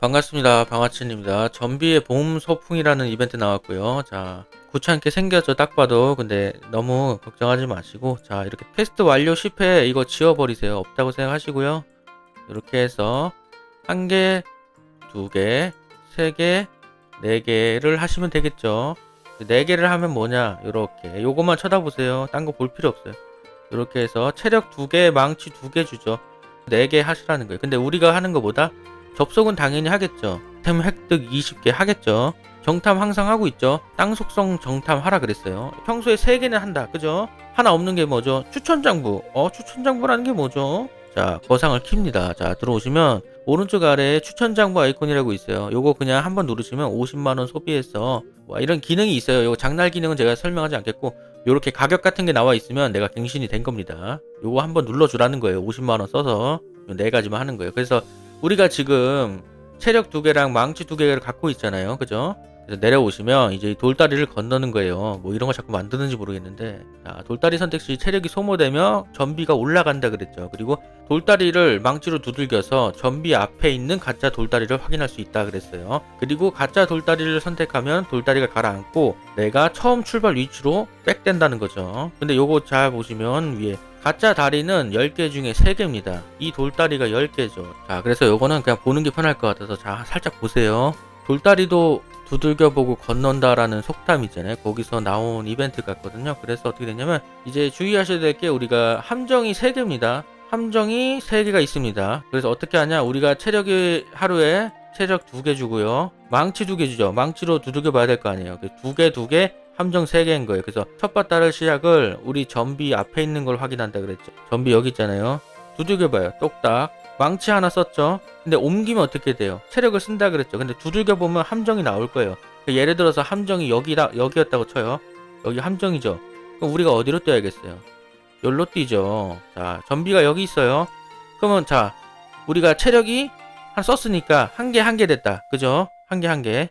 반갑습니다. 방아친입니다. 전비의 봄 소풍이라는 이벤트 나왔고요. 자, 귀찮게 생겼죠. 딱 봐도. 근데 너무 걱정하지 마시고. 자, 이렇게 테스트 완료 10회 이거 지워버리세요. 없다고 생각하시고요. 이렇게 해서 한 개, 두 개, 세 개, 네 개를 하시면 되겠죠. 네 개를 하면 뭐냐? 이렇게. 요것만 쳐다보세요. 딴 거 볼 필요 없어요. 이렇게 해서 체력 두 개, 망치 두 개 주죠. 네 개 하시라는 거예요. 근데 우리가 하는 것보다 접속은 당연히 하겠죠. 템 획득 20개 하겠죠. 정탐 항상 하고 있죠. 땅 속성 정탐 하라 그랬어요. 평소에 3개는 한다. 그죠? 하나 없는 게 뭐죠? 추천 장부. 어, 추천 장부라는 게 뭐죠? 자, 거상을 킵니다. 자, 들어오시면 오른쪽 아래에 추천 장부 아이콘이라고 있어요. 요거 그냥 한번 누르시면 50만 원 소비해서 와, 이런 기능이 있어요. 요거 장날 기능은 제가 설명하지 않겠고 요렇게 가격 같은 게 나와 있으면 내가 갱신이 된 겁니다. 요거 한번 눌러 주라는 거예요. 50만 원 써서 요네 가지만 하는 거예요. 그래서 우리가 지금 체력 두 개랑 망치 두 개를 갖고 있잖아요. 그죠? 그래서 내려오시면 이제 이 돌다리를 건너는 거예요. 뭐 이런 거 자꾸 만드는지 모르겠는데. 자, 돌다리 선택 시 체력이 소모되며 전비가 올라간다 그랬죠. 그리고 돌다리를 망치로 두들겨서 전비 앞에 있는 가짜 돌다리를 확인할 수 있다 그랬어요. 그리고 가짜 돌다리를 선택하면 돌다리가 가라앉고 내가 처음 출발 위치로 백된다는 거죠. 근데 요거 잘 보시면 위에 가짜 다리는 10개 중에 3개입니다. 이 돌다리가 10개죠. 자, 그래서 요거는 그냥 보는 게 편할 것 같아서 자, 살짝 보세요. 돌다리도 두들겨보고 건넌다라는 속담 있잖아요. 거기서 나온 이벤트 같거든요. 그래서 어떻게 되냐면 이제 주의하셔야 될 게 우리가 함정이 3개입니다. 함정이 3개가 있습니다. 그래서 어떻게 하냐? 우리가 체력이 하루에 체력 2개 주고요. 망치 2개 주죠. 망치로 두들겨 봐야 될 거 아니에요. 2개, 2개, 함정 3개인 거예요. 그래서 첫 바다를 시작을 우리 전비 앞에 있는 걸 확인한다 그랬죠. 전비 여기 있잖아요. 두들겨봐요. 똑딱. 망치 하나 썼죠. 근데 옮기면 어떻게 돼요? 체력을 쓴다 그랬죠. 근데 두들겨보면 함정이 나올 거예요. 그러니까 예를 들어서 함정이 여기다, 여기였다고 쳐요. 여기 함정이죠. 그럼 우리가 어디로 뛰어야겠어요? 여기로 뛰죠. 자, 전비가 여기 있어요. 그러면 자, 우리가 체력이 한 썼으니까 한 개 한 개 됐다. 그죠? 한 개 한 개.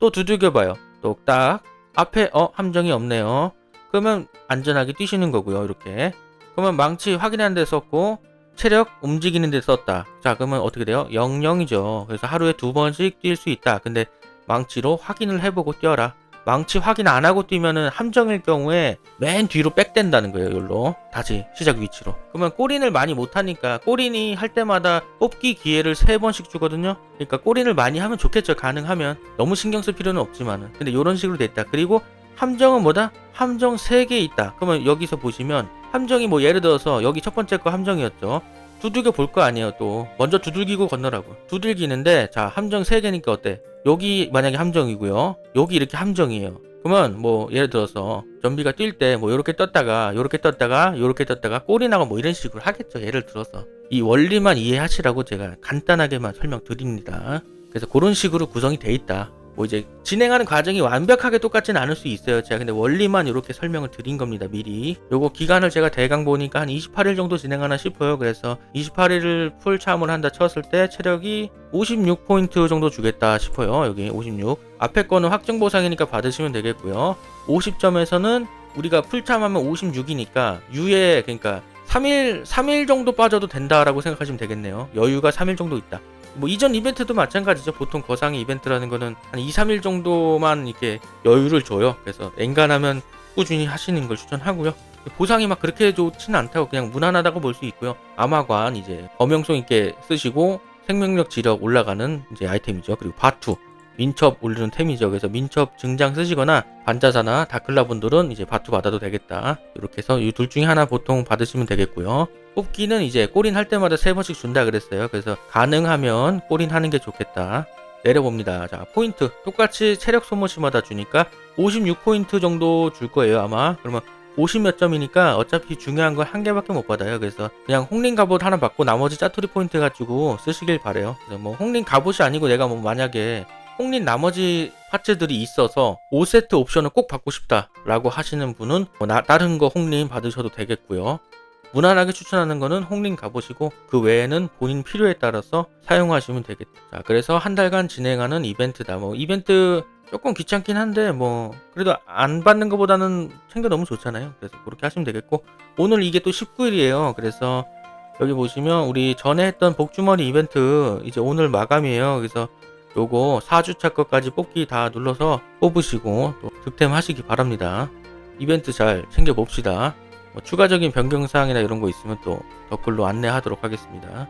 또 두들겨봐요. 똑딱. 앞에 어 함정이 없네요. 그러면 안전하게 뛰시는 거고요. 이렇게. 그러면 망치 확인하는 데 썼고 체력 움직이는 데 썼다. 자, 그러면 어떻게 돼요? 00이죠. 그래서 하루에 두 번씩 뛸 수 있다. 근데 망치로 확인을 해보고 뛰어라. 망치 확인 안 하고 뛰면은 함정일 경우에 맨 뒤로 백된다는 거예요. 여기로 다시 시작 위치로. 그러면 꼬린을 많이 못 하니까 꼬린이 할 때마다 뽑기 기회를 세 번씩 주거든요. 그러니까 꼬린을 많이 하면 좋겠죠. 가능하면 너무 신경 쓸 필요는 없지만은. 근데 이런 식으로 됐다. 그리고 함정은 뭐다? 함정 3개 있다. 그러면 여기서 보시면 함정이 뭐 예를 들어서 여기 첫 번째 거 함정이었죠. 두들겨 볼 거 아니에요 또. 먼저 두들기고 건너라고. 두들기는데 자 함정 3개니까 어때? 여기 만약에 함정이고요. 여기 이렇게 함정이에요. 그러면 뭐 예를 들어서 좀비가 뛸 때뭐 요렇게 떴다가 요렇게 떴다가 요렇게 떴다가 꼬리 나고 뭐 이런 식으로 하겠죠 예를 들어서. 이 원리만 이해하시라고 제가 간단하게만 설명드립니다. 그래서 그런 식으로 구성이 돼 있다 뭐 이제 진행하는 과정이 완벽하게 똑같지는 않을 수 있어요. 제가 근데 원리만 이렇게 설명을 드린 겁니다. 미리. 요거 기간을 제가 대강 보니까 한 28일 정도 진행하나 싶어요. 그래서 28일을 풀 참을 한다 쳤을 때 체력이 56포인트 정도 주겠다 싶어요. 여기 56. 앞에 거는 확정 보상이니까 받으시면 되겠고요. 50점에서는 우리가 풀참하면 56이니까 유예 그러니까 3일 3일 정도 빠져도 된다라고 생각하시면 되겠네요. 여유가 3일 정도 있다. 뭐 이전 이벤트도 마찬가지죠. 보통 거상의 이벤트라는 거는 한 2, 3일 정도만 이렇게 여유를 줘요. 그래서 엔간하면 꾸준히 하시는 걸 추천하고요. 보상이 막 그렇게 좋지는 않다고 그냥 무난하다고 볼 수 있고요. 아마관 이제 범용성 있게 쓰시고 생명력 지력 올라가는 이제 아이템이죠. 그리고 바투 민첩 올리는 템이죠. 그래서 민첩 증장 쓰시거나 반자사나 다클라 분들은 이제 바투 받아도 되겠다. 이렇게 해서 이 둘 중에 하나 보통 받으시면 되겠고요. 뽑기는 이제 꼬린 할 때마다 세 번씩 준다 그랬어요. 그래서 가능하면 꼬린 하는 게 좋겠다. 내려봅니다. 자, 포인트. 똑같이 체력 소모시마다 주니까 56포인트 정도 줄 거예요, 아마. 그러면 50몇 점이니까 어차피 중요한 건한 개밖에 못 받아요. 그래서 그냥 홍링 갑옷 하나 받고 나머지 짜투리 포인트 가지고 쓰시길 바래요. 그래서 뭐 홍링 갑옷이 아니고 내가 뭐 만약에 홍린 나머지 파츠들이 있어서 5세트 옵션을 꼭 받고 싶다 라고 하시는 분은 뭐 나, 다른 거 홍린 받으셔도 되겠고요. 무난하게 추천하는 거는 홍린 가보시고 그 외에는 본인 필요에 따라서 사용하시면 되겠다. 자, 그래서 한 달간 진행하는 이벤트다. 뭐 이벤트 조금 귀찮긴 한데 뭐 그래도 안 받는 것보다는 챙겨 너무 좋잖아요. 그래서 그렇게 하시면 되겠고 오늘 이게 또 19일이에요. 그래서 여기 보시면 우리 전에 했던 복주머니 이벤트 이제 오늘 마감이에요. 그래서 요거 4주차 것까지 뽑기 다 눌러서 뽑으시고 또 득템 하시기 바랍니다. 이벤트 잘 챙겨 봅시다. 뭐 추가적인 변경사항이나 이런 거 있으면 또 댓글로 안내하도록 하겠습니다.